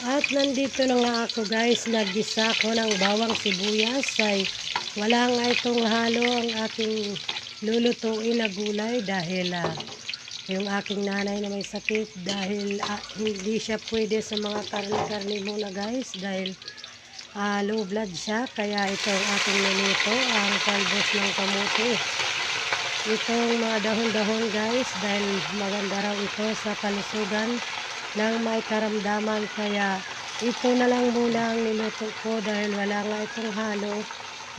At nandito na nga ako guys, naggisa ko ng bawang sibuyas. Ay wala nga itong halo ang aking lulutuin na gulay dahil ah, yung aking nanay na may sakit dahil ah, hindi siya pwede sa mga karne-karne muna guys dahil ah, low blood siya. Kaya ito ang aking niluto ang talbos ng kamuti itong mga dahon-dahon guys dahil maganda raw ito sa kalusugan ng may karamdaman kaya ito na lang muna ang niluto ko dahil wala nga itong halo.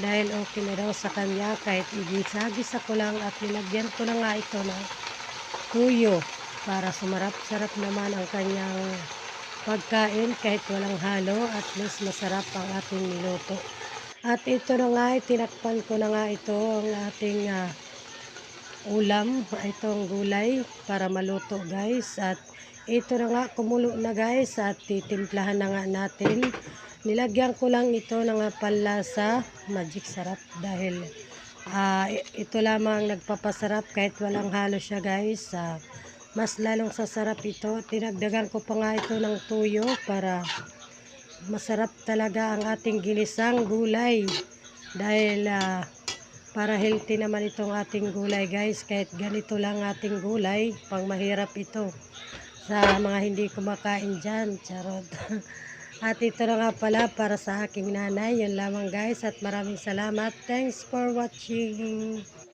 Dahil okay na daw sa kanya kahit igisa-gisa ko lang at nilagyan ko na nga ito ng tuyo para sumarap-sarap naman ang kanyang pagkain kahit walang halo at least masarap ang ating niluto. At ito na nga tinakpan ko na nga ito ang ating ah, ulam. Itong gulay para maluto guys. At ito na nga kumulo na guys at titimplahan na nga natin. Nilagyan ko lang ito ng nga panlasa magic sarap dahil ah, i- ito lamang nagpapasarap kahit walang halo siya guys Ah, mas lalong sasarap ito. Tinagdagan ko pa nga ito ng tuyo para masarap talaga ang ating ginisang gulay. Dahil ah, para healthy naman itong ating gulay guys kahit ganito lang ating gulay pang mahirap ito sa mga hindi kumakain dyan charot. At ito na nga pala para sa aking nanay. Yun lamang guys at maraming salamat. Thanks for watching